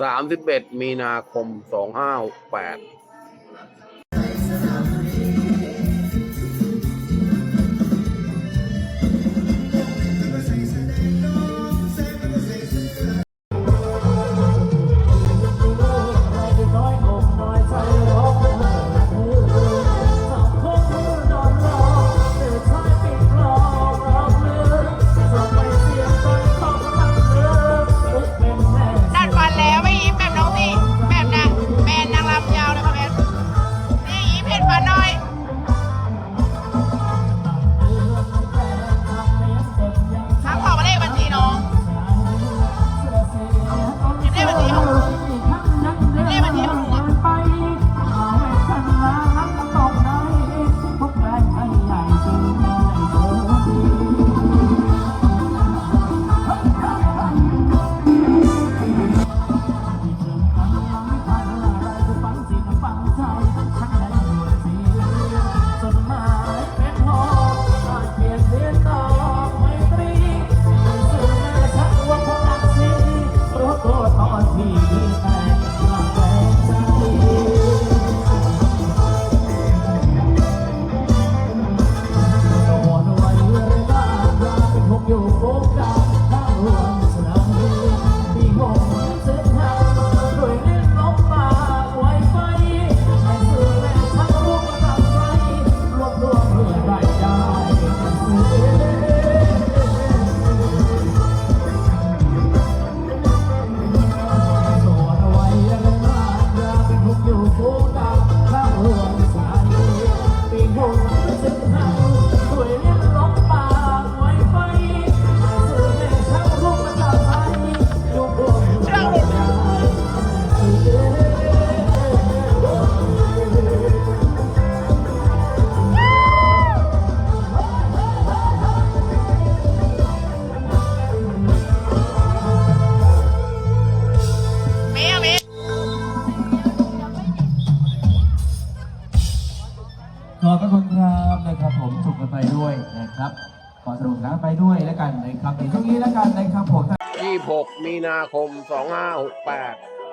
สามสิบเอ็ดมีนาคมสองห้าหกแปด ครับนะครับผมสุขกันไปด้วยนะครับขอสรุปนะไปด้วยแล้วกันนะครับในช่วงนี้แล้วกันนะครับผมที่6มีนาคม 2568